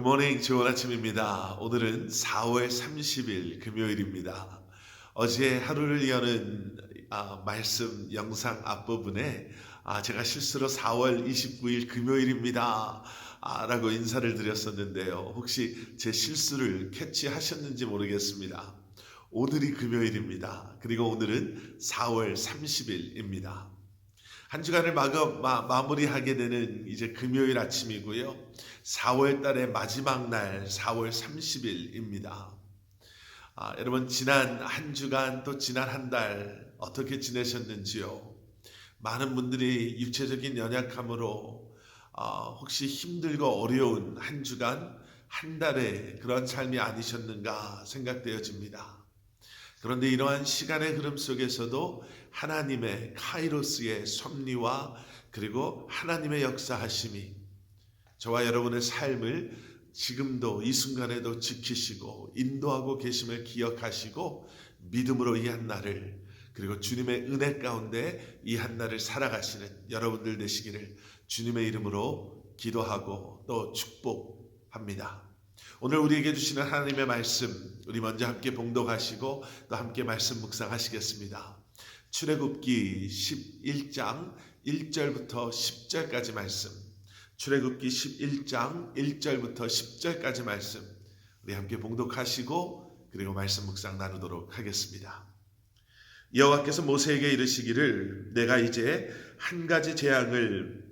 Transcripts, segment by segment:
굿모닝 좋은 아침입니다. 오늘은 4월 30일 금요일입니다. 어제 하루를 여는 아, 말씀 영상 앞부분에 아, 제가 실수로 4월 29일 금요일입니다. 아, 라고 인사를 드렸었는데요. 혹시 제 실수를 캐치하셨는지 모르겠습니다. 오늘이 금요일입니다. 그리고 오늘은 4월 30일입니다. 한 주간을 마거, 마, 마무리하게 되는 이제 금요일 아침이고요. 4월 달의 마지막 날 4월 30일입니다. 아, 여러분 지난 한 주간 또 지난 한 달 어떻게 지내셨는지요? 많은 분들이 육체적인 연약함으로 아, 혹시 힘들고 어려운 한 주간 한 달의 그런 삶이 아니셨는가 생각되어집니다. 그런데 이러한 시간의 흐름 속에서도 하나님의 카이로스의 섭리와 그리고 하나님의 역사하심이 저와 여러분의 삶을 지금도 이 순간에도 지키시고 인도하고 계심을 기억하시고 믿음으로 이 한날을 그리고 주님의 은혜 가운데 이 한날을 살아가시는 여러분들 되시기를 주님의 이름으로 기도하고 또 축복합니다. 오늘 우리에게 주시는 하나님의 말씀 우리 먼저 함께 봉독하시고 또 함께 말씀 묵상하시겠습니다. 출애굽기 11장 1절부터 10절까지 말씀. 출애굽기 11장 1절부터 10절까지 말씀. 우리 함께 봉독하시고 그리고 말씀 묵상 나누도록 하겠습니다. 여호와께서 모세에게 이르시기를 내가 이제 한 가지 재앙을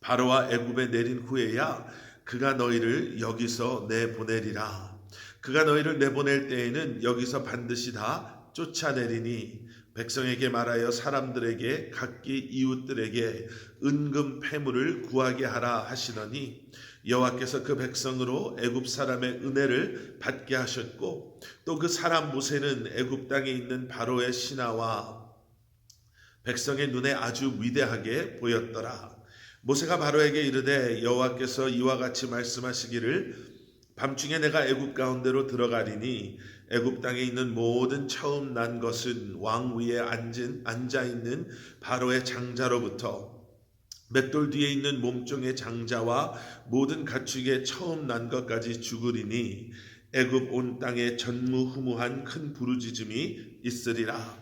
바로와 애굽에 내린 후에야 그가 너희를 여기서 내보내리라. 그가 너희를 내보낼 때에는 여기서 반드시 다 쫓아내리니 백성에게 말하여 사람들에게 각기 이웃들에게 은금 패물을 구하게 하라 하시더니 여호와께서 그 백성으로 애굽 사람의 은혜를 받게 하셨고 또 그 사람 모세는 애굽 땅에 있는 바로의 신하와 백성의 눈에 아주 위대하게 보였더라. 모세가 바로에게 이르되 여호와께서 이와 같이 말씀하시기를 밤중에 내가 애굽 가운데로 들어가리니 애굽 땅에 있는 모든 처음 난 것은 왕 위에 앉은 앉아 있는 바로의 장자로부터 맷돌 뒤에 있는 몸종의 장자와 모든 가축의 처음 난 것까지 죽으리니 애굽 온 땅에 전무후무한 큰 부르짖음이 있으리라.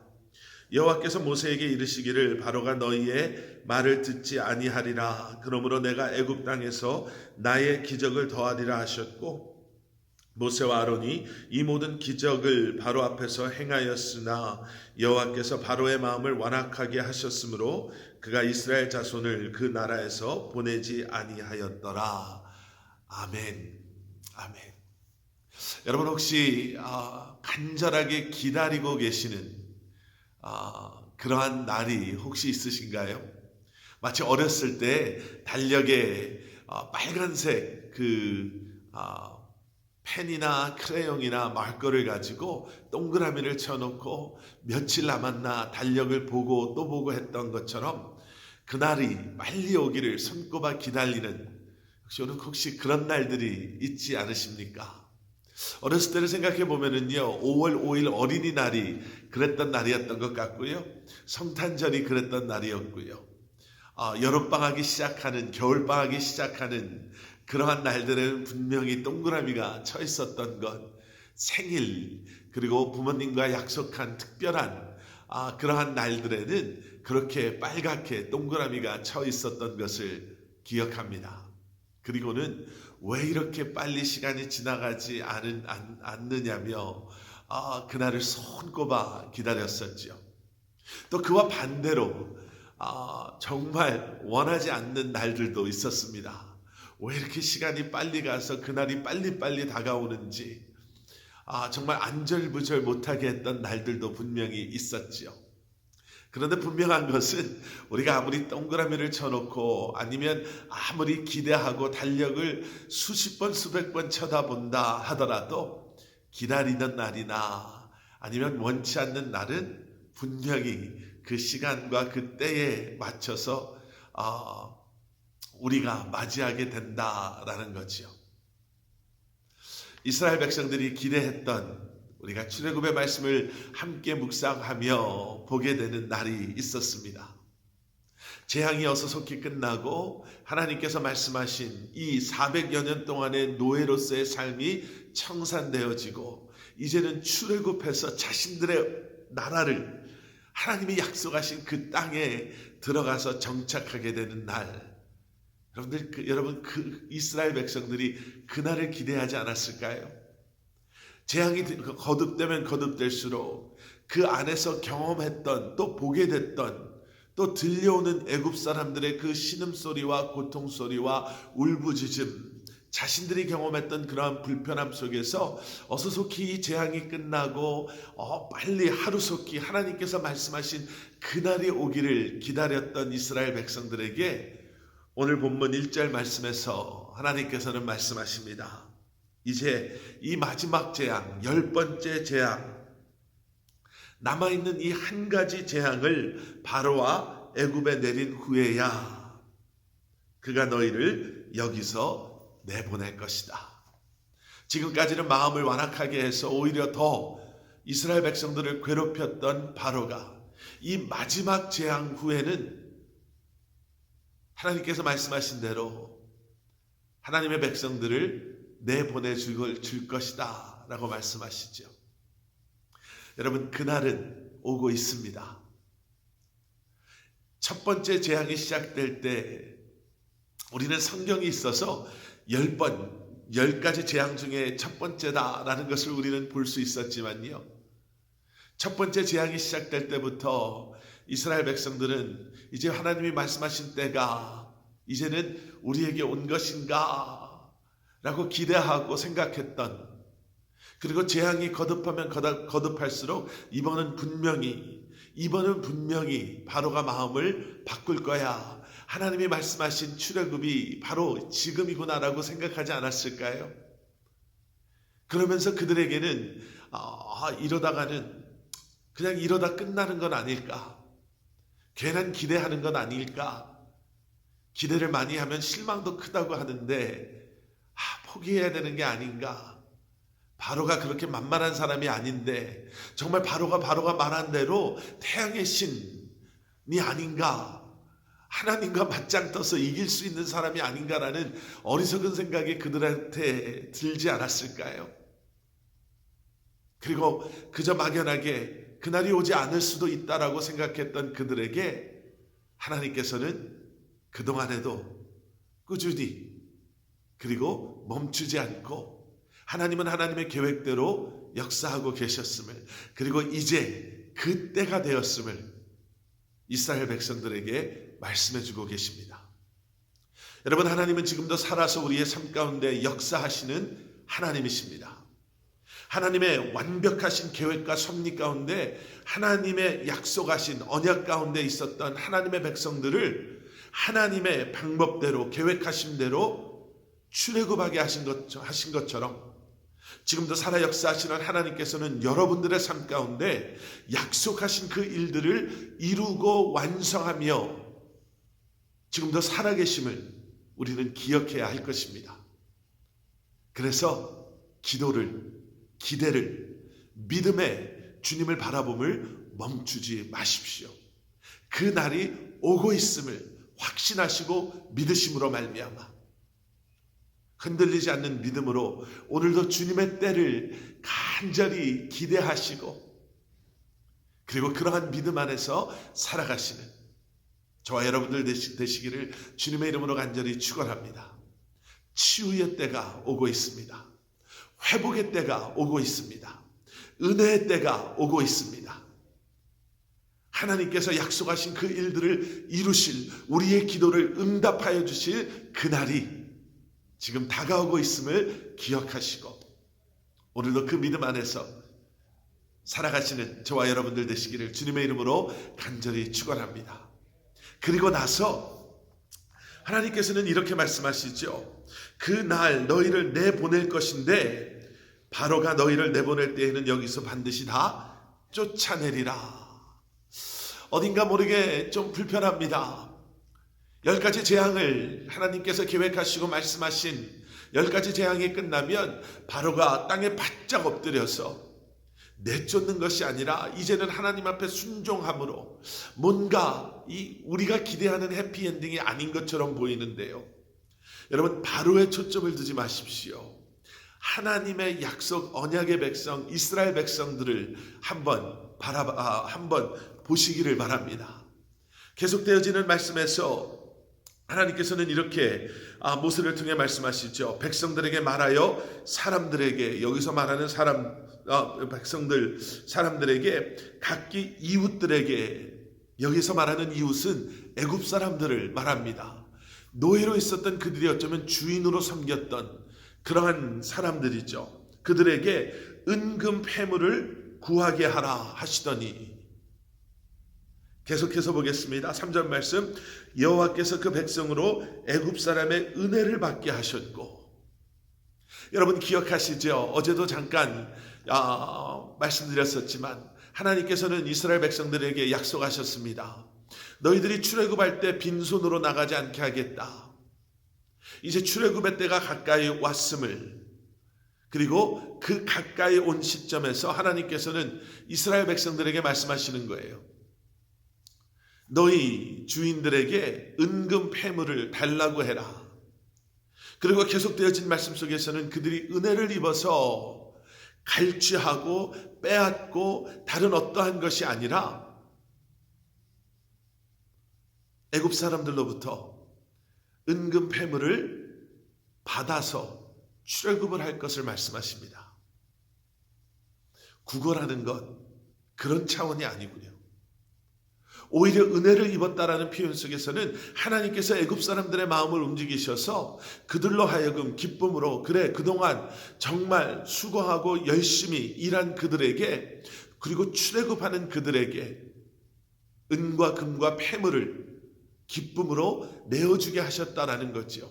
여호와께서 모세에게 이르시기를 바로가 너희의 말을 듣지 아니하리라. 그러므로 내가 애굽 땅에서 나의 기적을 더하리라 하셨고 모세와 아론이 이 모든 기적을 바로 앞에서 행하였으나 여호와께서 바로의 마음을 완악하게 하셨으므로 그가 이스라엘 자손을 그 나라에서 보내지 아니하였더라. 아멘. 아멘. 여러분 혹시 아, 간절하게 기다리고 계시는 아, 그러한 날이 혹시 있으신가요? 마치 어렸을 때 달력에 아, 빨간색 그 아, 펜이나 크레용이나 마커를 가지고 동그라미를 쳐놓고 며칠 남았나 달력을 보고 또 보고 했던 것처럼 그날이 빨리 오기를 손꼽아 기다리는 혹시 혹시 그런 날들이 있지 않으십니까? 어렸을 때를 생각해 보면은요, 5월 5일 어린이날이 그랬던 날이었던 것 같고요. 성탄절이 그랬던 날이었고요. 아, 여름방학이 시작하는, 겨울방학이 시작하는 그러한 날들에는 분명히 동그라미가 쳐 있었던 것, 생일, 그리고 부모님과 약속한 특별한 아, 그러한 날들에는 그렇게 빨갛게 동그라미가 쳐 있었던 것을 기억합니다. 그리고는 왜 이렇게 빨리 시간이 지나가지 않은, 않, 않느냐며 아, 그날을 손꼽아 기다렸었죠. 또 그와 반대로 아, 정말 원하지 않는 날들도 있었습니다. 왜 이렇게 시간이 빨리 가서 그날이 빨리빨리 다가오는지 아, 정말 안절부절 못하게 했던 날들도 분명히 있었지요. 그런데 분명한 것은 우리가 아무리 동그라미를 쳐놓고 아니면 아무리 기대하고 달력을 수십 번, 수백 번 쳐다본다 하더라도 기다리는 날이나 아니면 원치 않는 날은 분명히 그 시간과 그 때에 맞춰서 어, 우리가 맞이하게 된다라는 거지요. 이스라엘 백성들이 기대했던 우리가 출애굽의 말씀을 함께 묵상하며 보게 되는 날이 있었습니다. 재앙이 어서 속히 끝나고 하나님께서 말씀하신 이 400여 년 동안의 노예로서의 삶이 청산되어지고 이제는 출애굽해서 자신들의 나라를 하나님이 약속하신 그 땅에 들어가서 정착하게 되는 날. 여러분들, 그, 여러분, 그 이스라엘 백성들이 그날을 기대하지 않았을까요? 재앙이 거듭되면 거듭될수록 그 안에서 경험했던 또 보게 됐던 또 들려오는 애굽 사람들의 그 신음소리와 고통소리와 울부짖음 자신들이 경험했던 그러한 불편함 속에서 어서속히 이 재앙이 끝나고 어, 빨리 하루속히 하나님께서 말씀하신 그날이 오기를 기다렸던 이스라엘 백성들에게 오늘 본문 1절 말씀에서 하나님께서는 말씀하십니다. 이제 이 마지막 재앙, 열 번째 재앙, 남아있는 이 한 가지 재앙을 바로와 애굽에 내린 후에야 그가 너희를 여기서 내보낼 것이다. 지금까지는 마음을 완악하게 해서 오히려 더 이스라엘 백성들을 괴롭혔던 바로가 이 마지막 재앙 후에는 하나님께서 말씀하신 대로 하나님의 백성들을 내보내 줄 것이다 라고 말씀하시죠. 여러분 그날은 오고 있습니다. 첫 번째 재앙이 시작될 때 우리는 성경이 있어서 열 번, 열 가지 재앙 중에 첫 번째다라는 것을 우리는 볼 수 있었지만요. 첫 번째 재앙이 시작될 때부터 이스라엘 백성들은 이제 하나님이 말씀하신 때가 이제는 우리에게 온 것인가 라고 기대하고 생각했던 그리고 재앙이 거듭하면 거듭할수록 이번은 분명히 이번은 분명히 바로가 마음을 바꿀 거야. 하나님이 말씀하신 출애굽이 바로 지금이구나라고 생각하지 않았을까요? 그러면서 그들에게는 아, 이러다가는 그냥 이러다 끝나는 건 아닐까? 괜한 기대하는 건 아닐까? 기대를 많이 하면 실망도 크다고 하는데 아, 포기해야 되는 게 아닌가? 바로가 그렇게 만만한 사람이 아닌데 정말 바로가 바로가 말한 대로 태양의 신이 아닌가? 하나님과 맞짱 떠서 이길 수 있는 사람이 아닌가라는 어리석은 생각이 그들한테 들지 않았을까요? 그리고 그저 막연하게 그날이 오지 않을 수도 있다라고 생각했던 그들에게 하나님께서는 그동안에도 꾸준히 그리고 멈추지 않고 하나님은 하나님의 계획대로 역사하고 계셨음을 그리고 이제 그 때가 되었음을 이스라엘 백성들에게 말씀해 주고 계십니다. 여러분 하나님은 지금도 살아서 우리의 삶 가운데 역사하시는 하나님이십니다. 하나님의 완벽하신 계획과 섭리 가운데 하나님의 약속하신 언약 가운데 있었던 하나님의 백성들을 하나님의 방법대로 계획하신 대로 출애굽하게 하신 것 하신 것처럼 지금도 살아 역사하시는 하나님께서는 여러분들의 삶 가운데 약속하신 그 일들을 이루고 완성하며 지금도 살아계심을 우리는 기억해야 할 것입니다. 그래서 기도를 기대를 믿음의 주님을 바라봄을 멈추지 마십시오. 그 날이 오고 있음을 확신하시고 믿으심으로 말미암아 흔들리지 않는 믿음으로 오늘도 주님의 때를 간절히 기대하시고 그리고 그러한 믿음 안에서 살아가시는 저와 여러분들 되시기를 주님의 이름으로 간절히 축원합니다. 치유의 때가 오고 있습니다. 회복의 때가 오고 있습니다. 은혜의 때가 오고 있습니다. 하나님께서 약속하신 그 일들을 이루실 우리의 기도를 응답하여 주실 그날이 지금 다가오고 있음을 기억하시고 오늘도 그 믿음 안에서 살아가시는 저와 여러분들 되시기를 주님의 이름으로 간절히 축원합니다. 그리고 나서 하나님께서는 이렇게 말씀하시죠. 그 날 너희를 내보낼 것인데 바로가 너희를 내보낼 때에는 여기서 반드시 다 쫓아내리라. 어딘가 모르게 좀 불편합니다. 열 가지 재앙을 하나님께서 계획하시고 말씀하신 열 가지 재앙이 끝나면 바로가 땅에 바짝 엎드려서 내쫓는 것이 아니라 이제는 하나님 앞에 순종함으로 뭔가 이 우리가 기대하는 해피엔딩이 아닌 것처럼 보이는데요. 여러분 바로의 초점을 두지 마십시오. 하나님의 약속 언약의 백성 이스라엘 백성들을 한번 바라 아, 한번 보시기를 바랍니다. 계속되어지는 말씀에서 하나님께서는 이렇게 아, 모세를 통해 말씀하시죠. 백성들에게 말하여 사람들에게 여기서 말하는 사람 아, 백성들 사람들에게 각기 이웃들에게 여기서 말하는 이웃은 애굽 사람들을 말합니다. 노예로 있었던 그들이 어쩌면 주인으로 섬겼던 그러한 사람들이죠. 그들에게 은금 패물을 구하게 하라 하시더니 계속해서 보겠습니다. 3절 말씀 여호와께서 그 백성으로 애굽 사람의 은혜를 받게 하셨고 여러분 기억하시죠? 어제도 잠깐 아, 말씀드렸었지만 하나님께서는 이스라엘 백성들에게 약속하셨습니다. 너희들이 출애굽할 때 빈손으로 나가지 않게 하겠다. 이제 출애굽의 때가 가까이 왔음을 그리고 그 가까이 온 시점에서 하나님께서는 이스라엘 백성들에게 말씀하시는 거예요. 너희 주인들에게 은금 패물을 달라고 해라. 그리고 계속되어진 말씀 속에서는 그들이 은혜를 입어서 갈취하고 빼앗고 다른 어떠한 것이 아니라 애굽 사람들로부터 은금 패물을 받아서 출애굽을 할 것을 말씀하십니다. 구걸하는 것 그런 차원이 아니군요. 오히려 은혜를 입었다라는 표현 속에서는 하나님께서 애굽 사람들의 마음을 움직이셔서 그들로 하여금 기쁨으로 그래 그동안 정말 수고하고 열심히 일한 그들에게 그리고 출애굽하는 그들에게 은과 금과 폐물을 기쁨으로 내어주게 하셨다라는 거죠.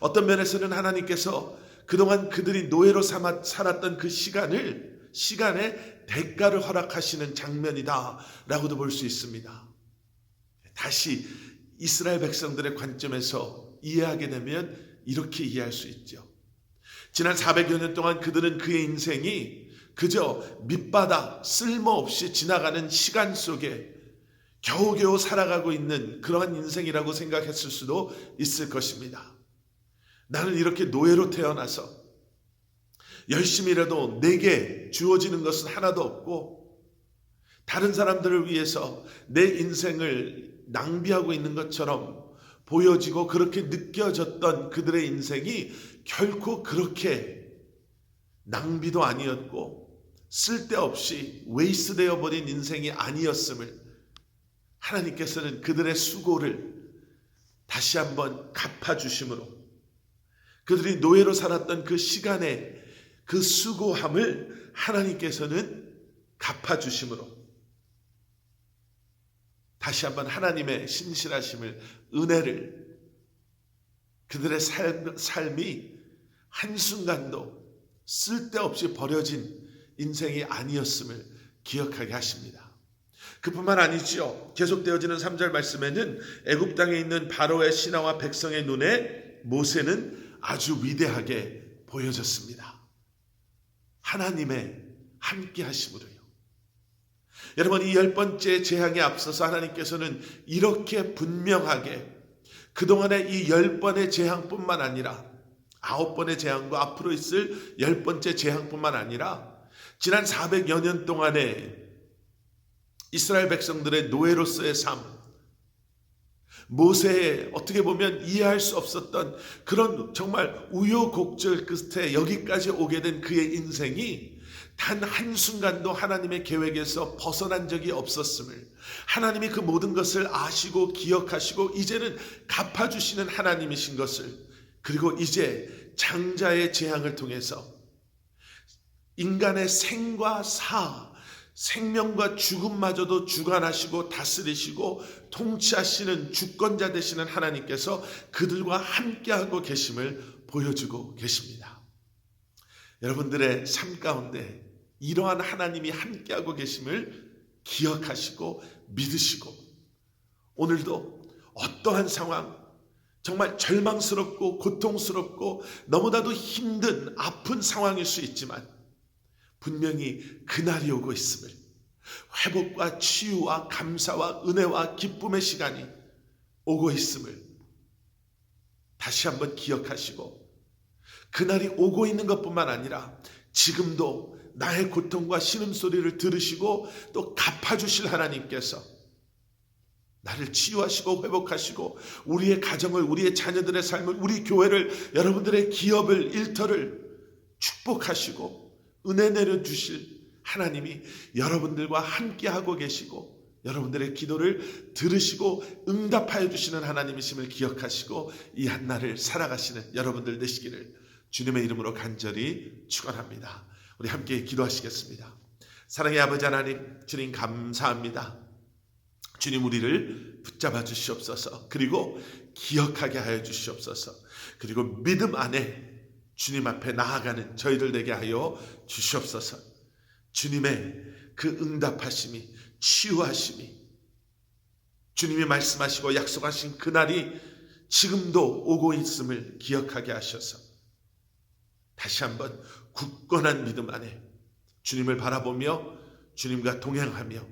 어떤 면에서는 하나님께서 그동안 그들이 노예로 살았던 그 시간을 시간에 대가를 허락하시는 장면이다라고도 볼 수 있습니다. 다시 이스라엘 백성들의 관점에서 이해하게 되면 이렇게 이해할 수 있죠. 지난 400여 년 동안 그들은 그의 인생이 그저 밑바닥 쓸모없이 지나가는 시간 속에 겨우겨우 살아가고 있는 그러한 인생이라고 생각했을 수도 있을 것입니다. 나는 이렇게 노예로 태어나서 열심히 일해도 내게 주어지는 것은 하나도 없고 다른 사람들을 위해서 내 인생을 낭비하고 있는 것처럼 보여지고 그렇게 느껴졌던 그들의 인생이 결코 그렇게 낭비도 아니었고 쓸데없이 웨이스 되어 버린 인생이 아니었음을 하나님께서는 그들의 수고를 다시 한번 갚아 주심으로 그들이 노예로 살았던 그 시간에 그 수고함을 하나님께서는 갚아 주심으로 다시 한번 하나님의 신실하심을 은혜를 그들의 삶, 삶이 한순간도 쓸데없이 버려진 인생이 아니었음을 기억하게 하십니다. 그뿐만 아니지요. 계속되어지는 3절 말씀에는 애굽 땅에 있는 바로의 신하와 백성의 눈에 모세는 아주 위대하게 보여졌습니다. 하나님의 함께 하심으로요. 여러분 이 열 번째 재앙에 앞서서 하나님께서는 이렇게 분명하게 그동안의 이 열 번의 재앙뿐만 아니라 아홉 번의 재앙과 앞으로 있을 열 번째 재앙뿐만 아니라 지난 400여 년 동안의 이스라엘 백성들의 노예로서의 삶, 모세의 어떻게 보면 이해할 수 없었던 그런 정말 우여곡절 끝에 여기까지 오게 된 그의 인생이 단 한순간도 하나님의 계획에서 벗어난 적이 없었음을 하나님이 그 모든 것을 아시고 기억하시고 이제는 갚아주시는 하나님이신 것을 그리고 이제 장자의 재앙을 통해서 인간의 생과 사 생명과 죽음마저도 주관하시고 다스리시고 통치하시는 주권자 되시는 하나님께서 그들과 함께하고 계심을 보여주고 계십니다. 여러분들의 삶 가운데 이러한 하나님이 함께하고 계심을 기억하시고 믿으시고 오늘도 어떠한 상황 정말 절망스럽고 고통스럽고 너무나도 힘든 아픈 상황일 수 있지만 분명히 그날이 오고 있음을. 회복과 치유와 감사와 은혜와 기쁨의 시간이 오고 있음을 다시 한번 기억하시고 그날이 오고 있는 것뿐만 아니라 지금도 나의 고통과 신음소리를 들으시고 또 갚아주실 하나님께서 나를 치유하시고 회복하시고 우리의 가정을 우리의 자녀들의 삶을 우리 교회를 여러분들의 기업을 일터를 축복하시고 은혜 내려 주실 하나님이 여러분들과 함께 하고 계시고 여러분들의 기도를 들으시고 응답하여 주시는 하나님이심을 기억하시고 이 한날을 살아가시는 여러분들 되시기를 주님의 이름으로 간절히 축원합니다. 우리 함께 기도하시겠습니다. 사랑의 아버지 하나님 주님 감사합니다. 주님 우리를 붙잡아 주시옵소서. 그리고 기억하게 하여 주시옵소서. 그리고 믿음 안에 주님 앞에 나아가는 저희들 되게 하여 주시옵소서. 주님의 그 응답하심이 치유하심이 주님이 말씀하시고 약속하신 그날이 지금도 오고 있음을 기억하게 하셔서 다시 한번 굳건한 믿음 안에 주님을 바라보며 주님과 동행하며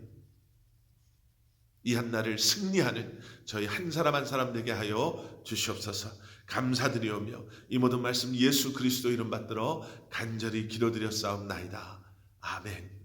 이 한날을 승리하는 저희 한 사람 한 사람 되게 하여 주시옵소서 감사드리오며 이 모든 말씀 예수 그리스도 이름 받들어 간절히 기도드렸사옵나이다. 아멘.